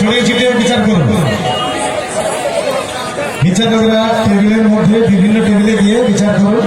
ছড়িয়ে ছিটিয়ে বিচার করুন। বিচারকরা টেবিলের মধ্যে বিভিন্ন টেবিলে গিয়ে বিচার করুন।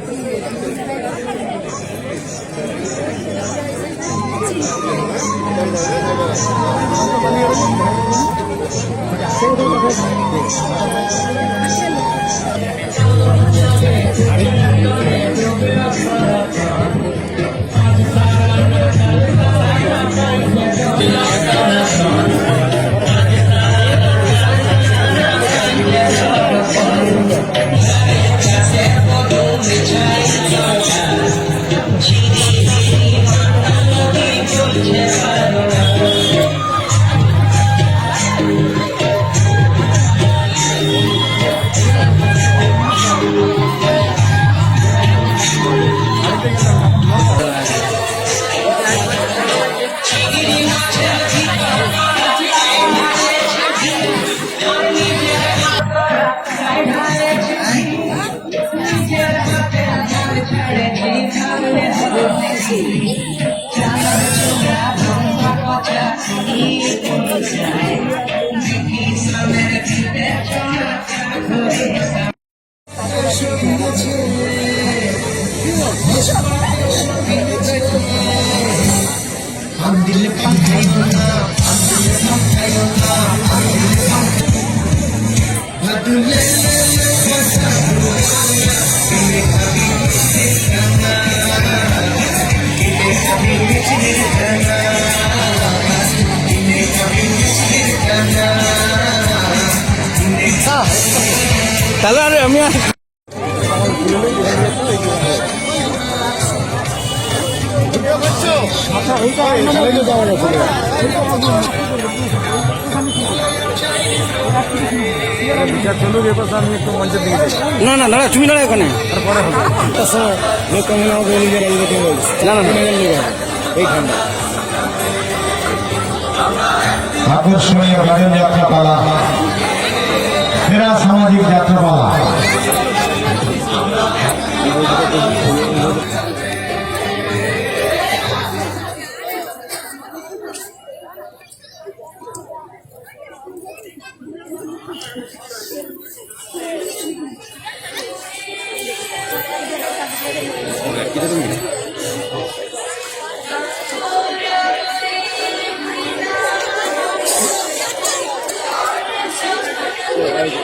আমি আর- বিচার চলুক এবার আমি একটু মঞ্চের দিকে যাই না না দাঁড়া তুমি দাঁড়া ওখানে না না না। এইখানে। আকর্ষণীয় গাজন যাত্রাপালা সেরা সামাজিক যাত্রাপালা। বিশেষ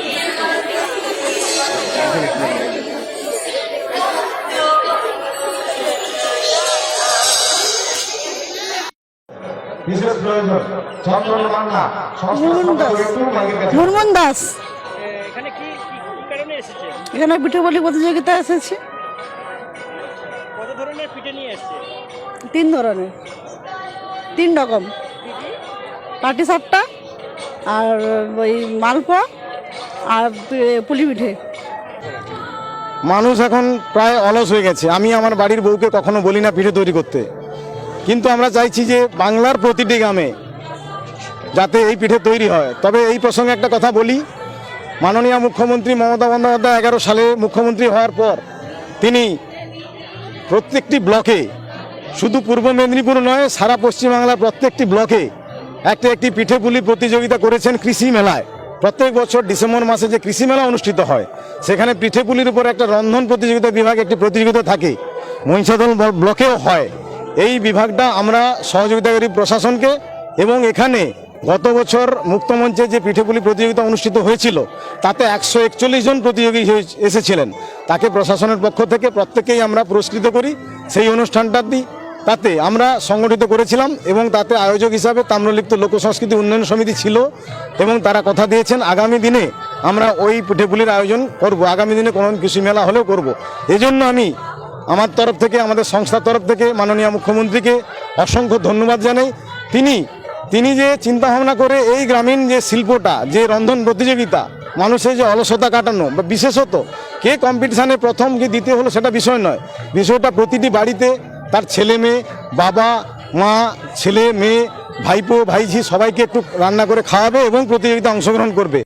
প্রয়োজন বাংলা দাস। এখানে কি কি কারণে পিঠে বলি প্রতিযোগিতা এসেছে। কত ধরনের পিঠে নিয়ে এসেছে? তিন ধরনের। তিন রকম। পাটি সাপটা আর ওই মালপোয়া। আর পুলি পিঠে। মানুষ এখন প্রায় অলস হয়ে গেছে। আমি আমার বাড়ির বউকে কখনো বলি না পিঠে তৈরি করতে। কিন্তু আমরা চাইছি যে বাংলার প্রতিটি গ্রামে যাতে এই পিঠে তৈরি হয়। তবে এই প্রসঙ্গে একটা কথা বলি। মাননীয় মুখ্যমন্ত্রী মমতা বন্দ্যোপাধ্যায় এগারো সালে মুখ্যমন্ত্রী হওয়ার পর তিনি প্রত্যেকটি ব্লকে, শুধু পূর্ব মেদিনীপুর নয়, সারা পশ্চিমবাংলার প্রত্যেকটি ব্লকে একটি একটি পিঠে পুলি প্রতিযোগিতা করেছেন কৃষি মেলায়। প্রত্যেক বছর ডিসেম্বর মাসে যে কৃষি মেলা অনুষ্ঠিত হয়, সেখানে পিঠেপুলির উপর একটা রন্ধন প্রতিযোগিতা বিভাগ একটি প্রতিযোগিতা থাকে। মহিষাদল ব্লকেও হয়। এই বিভাগটা আমরা সহযোগিতা করি প্রশাসনকে এবং এখানে গত বছর মুক্তমঞ্চে যে পিঠেপুলি প্রতিযোগিতা অনুষ্ঠিত হয়েছিল, তাতে একশো একচল্লিশ জন প্রতিযোগী এসেছিলেন। তাকে প্রশাসনের পক্ষ থেকে প্রত্যেকেই আমরা পুরস্কৃত করি। সেই অনুষ্ঠানটাতে তাতে আমরা সংগঠিত করেছিলাম এবং তাতে আয়োজক হিসাবে তাম্রলিপ্ত লোক সংস্কৃতি উন্নয়ন সমিতি ছিল এবং তারা কথা দিয়েছেন, আগামী দিনে আমরা ওই পিঠেপুলির আয়োজন করব, আগামী দিনে কোনো কৃষি মেলা হলেও করব। এজন্য আমি আমার তরফ থেকে, আমাদের সংস্থার তরফ থেকে মাননীয় মুখ্যমন্ত্রীকে অসংখ্য ধন্যবাদ জানাই। তিনি তিনি যে চিন্তা ভাবনা করে এই গ্রামীণ যে শিল্পটা, যে রন্ধন প্রতিযোগিতা, মানুষের যে অলসতা কাটানো, বা বিশেষত কে কম্পিটিশানে প্রথম, কি দ্বিতীয় হলো সেটা বিষয় নয়। বিষয়টা প্রতিটি বাড়িতে তার ছেলে মেয়ে, বাবা, মা, ছেলে, মেয়ে, ভাইপো, ভাইঝি সবাইকে একটু রান্না করে খাওয়াবে এবং প্রতিযোগিতা অংশগ্রহণ করবে।